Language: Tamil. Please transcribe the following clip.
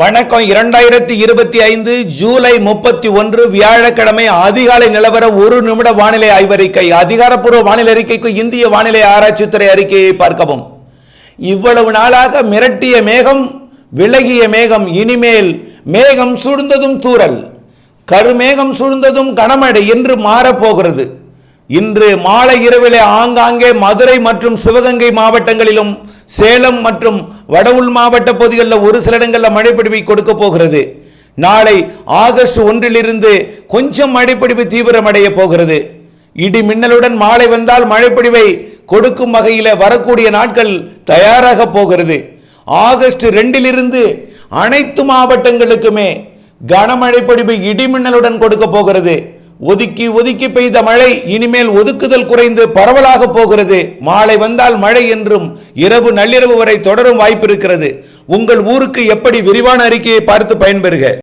வணக்கம். இரண்டாயிரத்தி இருபத்தி ஐந்து ஜூலை முப்பத்தி ஒன்று வியாழக்கிழமை அதிகாலை நிலவர ஒரு நிமிட வானிலை ஆய்வறிக்கை. அதிகாரப்பூர்வ வானிலை அறிக்கைக்கு இந்திய வானிலை ஆராய்ச்சித்துறை அறிக்கையை பார்க்கவும். இவ்வளவு நாளாக மிரட்டிய மேகம் விலகிய மேகம் இனிமேல் மேகம் சூழ்ந்ததும் தூரல் கருமேகம் சூழ்ந்ததும் கனமழை என்று மாறப்போகிறது. இன்று மாலை இரவிலே ஆங்காங்கே மதுரை மற்றும் சிவகங்கை மாவட்டங்களிலும் சேலம் மற்றும் வட உள் மாவட்ட பகுதிகளில் ஒரு சில இடங்களில் மழைப்பிடிவை கொடுக்க போகிறது. நாளை ஆகஸ்ட் ஒன்றிலிருந்து கொஞ்சம் மழைப்பிடிவு தீவிரமடைய போகிறது. இடி மின்னலுடன் மாலை வந்தால் மழைப்பிடிவை கொடுக்கும் வகையில் வரக்கூடிய நாட்கள் தயாராக போகிறது. ஆகஸ்ட் ரெண்டிலிருந்து அனைத்து மாவட்டங்களுக்குமே கனமழை பொழிவு இடிமின்னலுடன் கொடுக்க போகிறது. ஒதுக்கி ஒதுக்கி பெய்த மழை இனிமேல் ஒதுக்குதல் குறைந்து பரவலாக போகிறது. மாலை வந்தால் மழை என்றும் இரவு நள்ளிரவு வரை தொடரும் வாய்ப்பு இருக்கிறது. உங்கள் ஊருக்கு எப்படி விரிவான அறிக்கையை பார்த்து பயன்பெறுக.